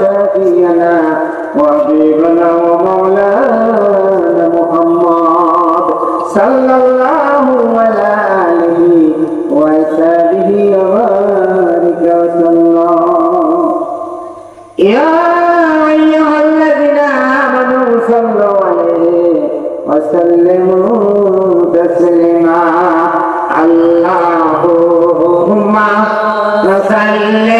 شافينا وحبيبنا ومولانا محمد صلى الله على آله وصحبه وبارك وسلم يا أيها الذين آمنوا صلوا عليه وسلموا تسليما. اللهم صل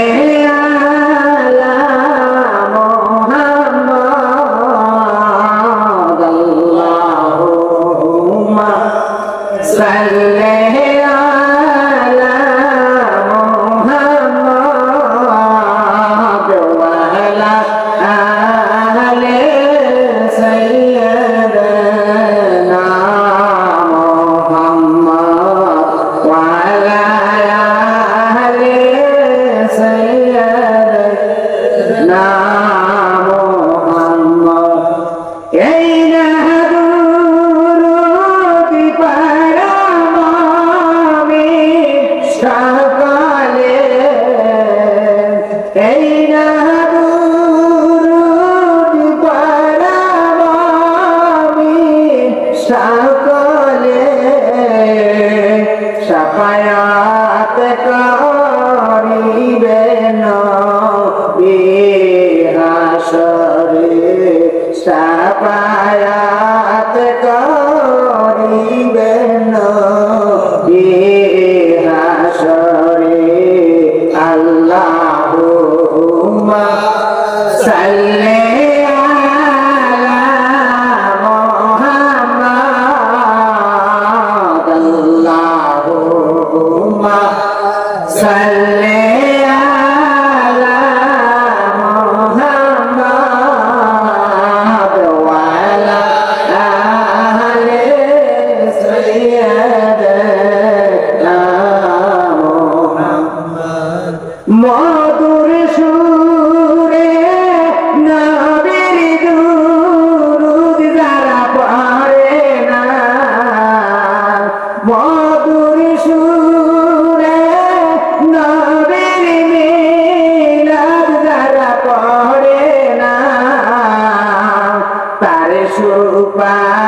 সুপারিশ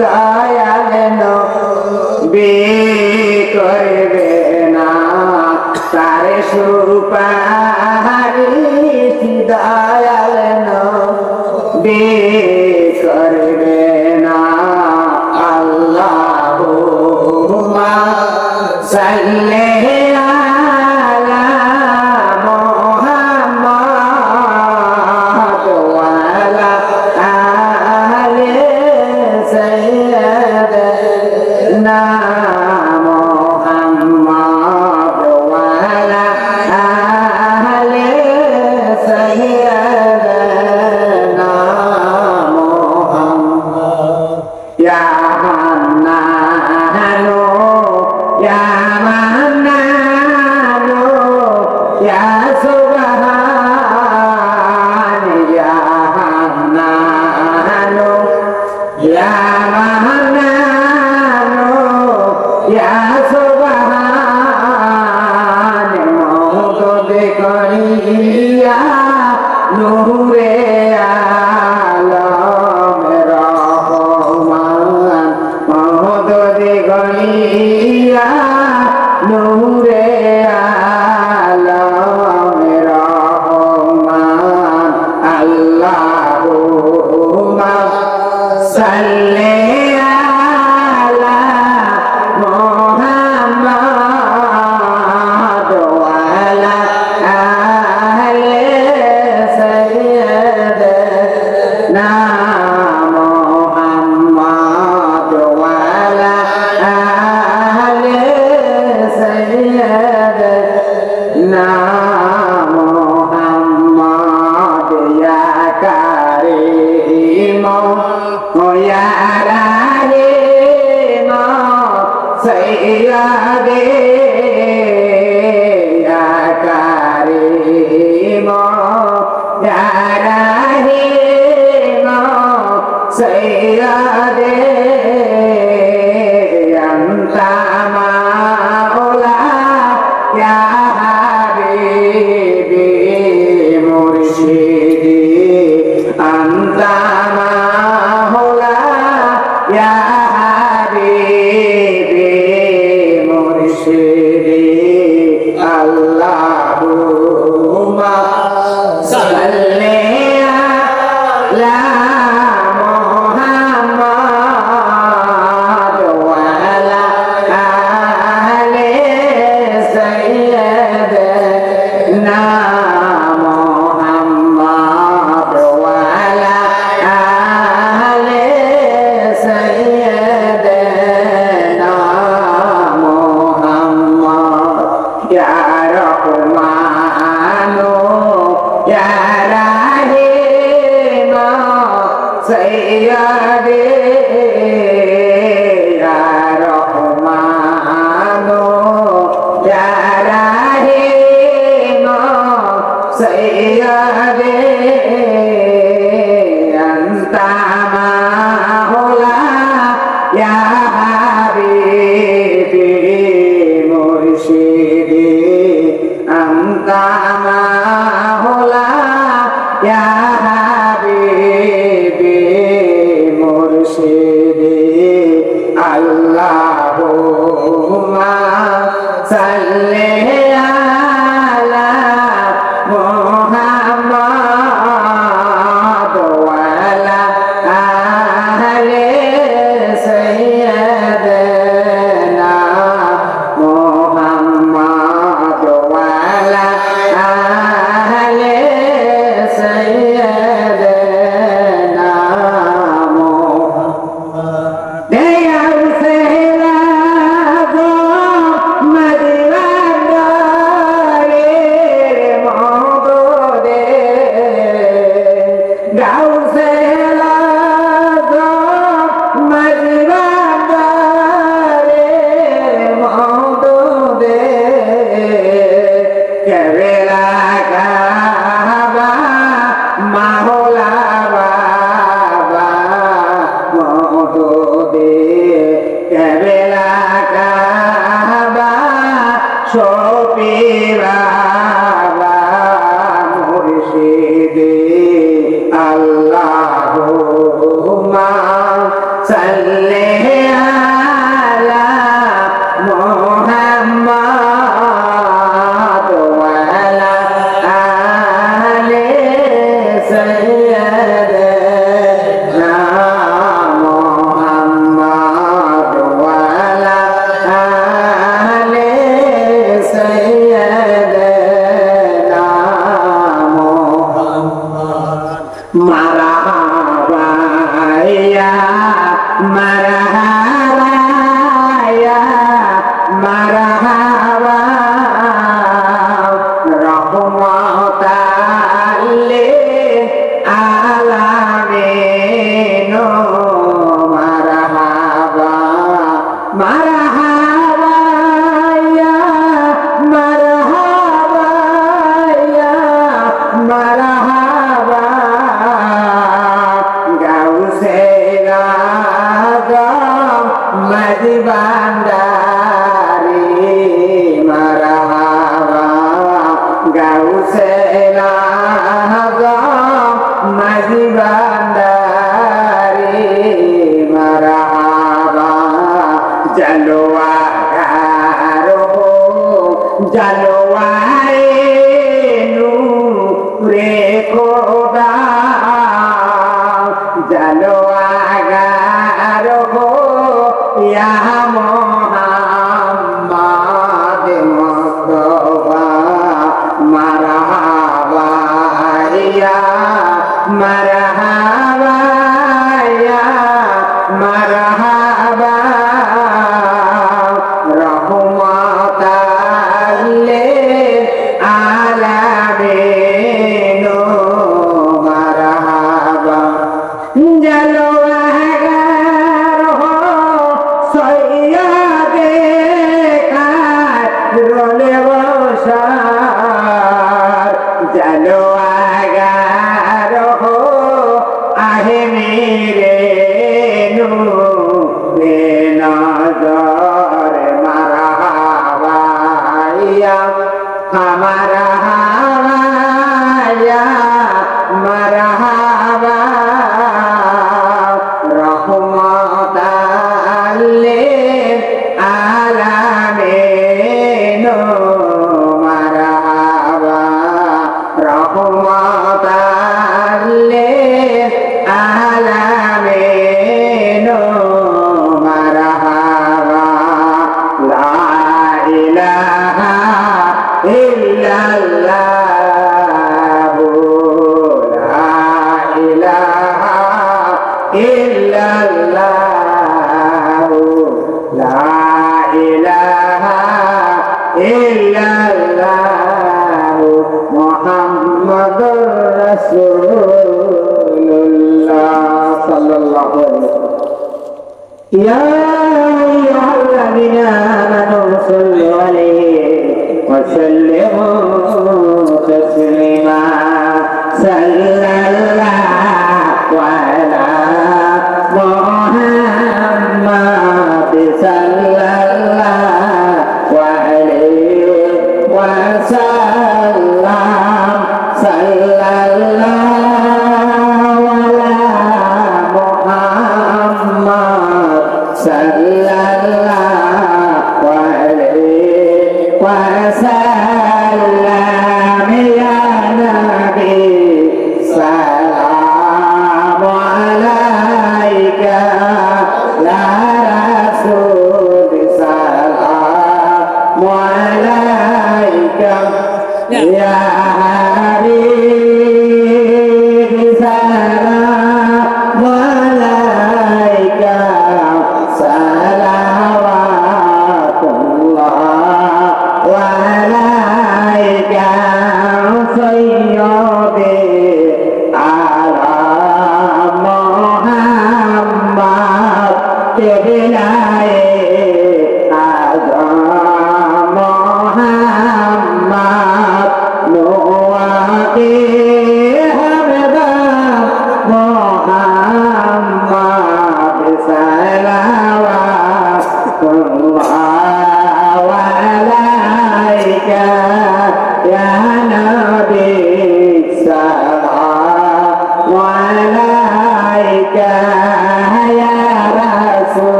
দয়াল বে করবে না। তার সুপারিশ Ya Hannah, Ya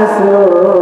রাসূল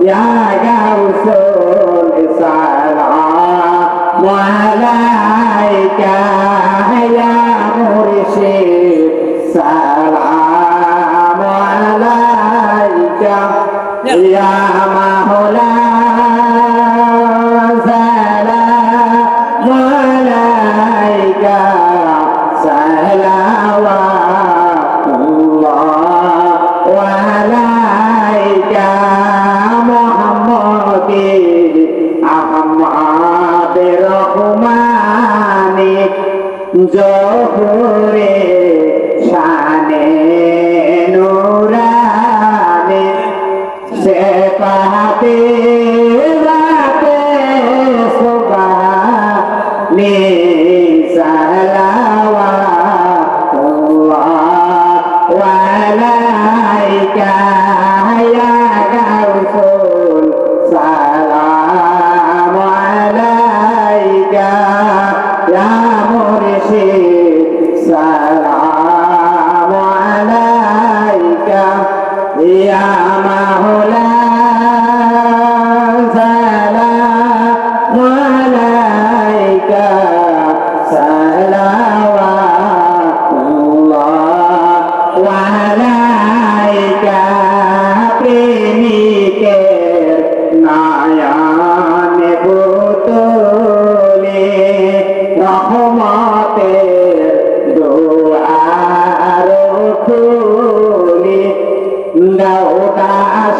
يا غوث السلام عليك يا مرشد سلام عليك يا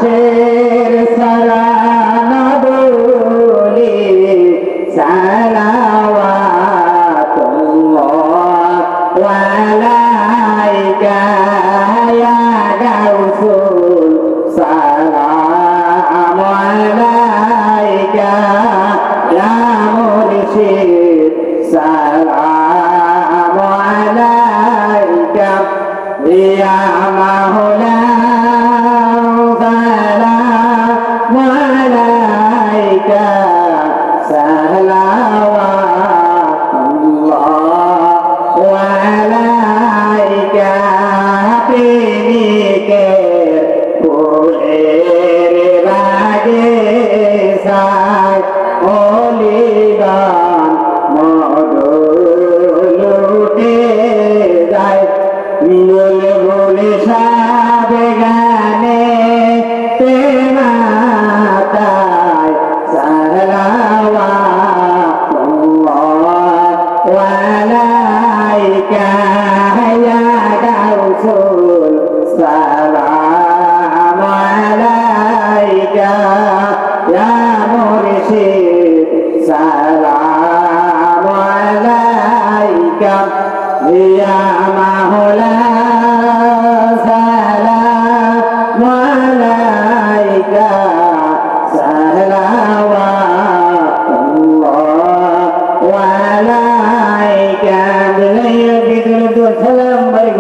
দাসের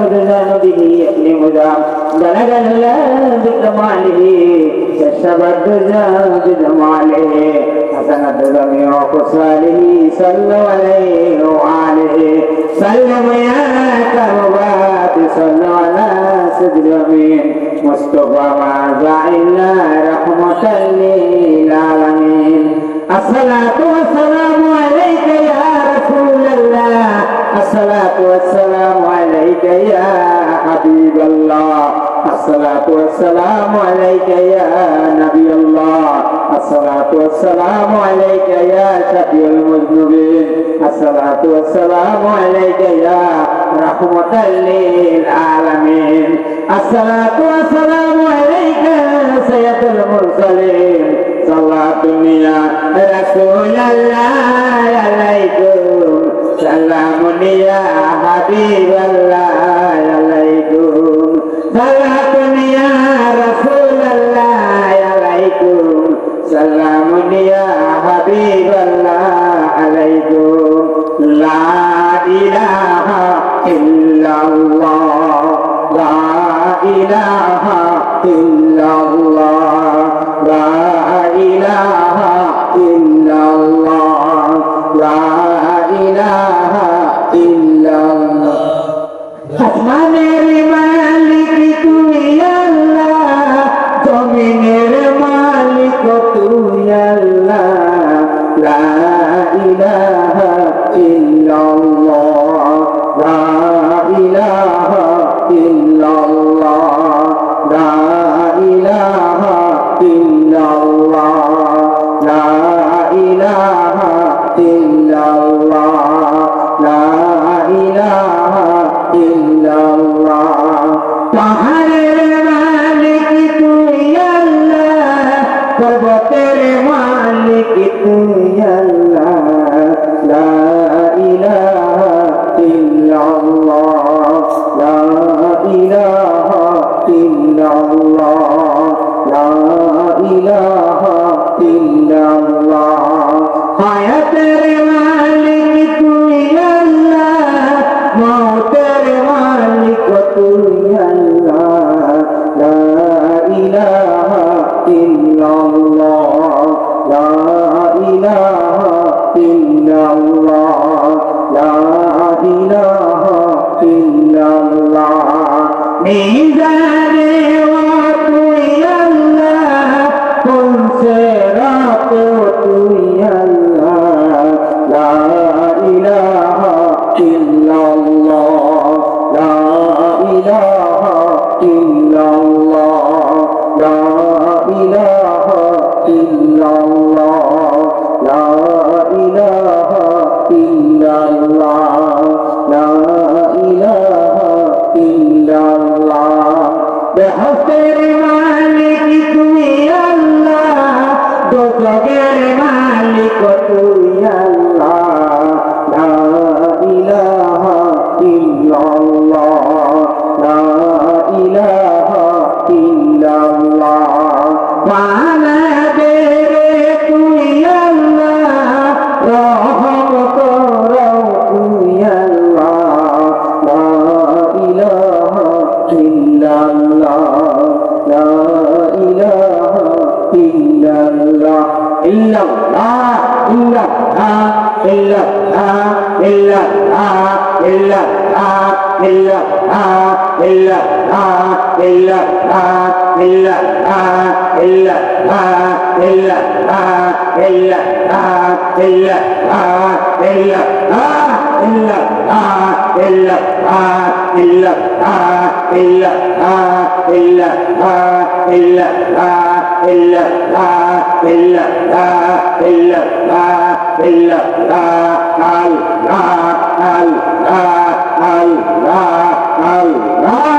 يدلان به يحرم ذا بلغ لا بكماله كشف الدجى بجماله حسنت ضمير خصاله صلوا عليه وآله سلم يا كربات صلوا على سجد الأمين مصطفى ما جعلنا رحمة للعالمين الصلاة والسلام الصلاة والسلام عليك يا حبيب الله الصلاة والسلام عليك يا نبي الله الصلاة والسلام عليك يا شفيع المذنبين الصلاة والسلام عليك يا رحمة للعالمين الصلاة والسلام عليك يا سيد المرسلين صلاة يا رسول الله عليكم সালামুন ইয়া হাবিবাল্লাহ আলাইকুম। সালামুন ইয়া রাসূলাল্লাহ আলাইকুম। সালামুন ইয়া হাবিবাল্লাহ আলাইকুম। লা ইলাহা ইল্লাল্লাহ। লা ইলাহা ইল্লাল্লাহ إله إلا إلا إلا إلا إلا إلا إلا الله الله الله الله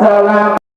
والسلام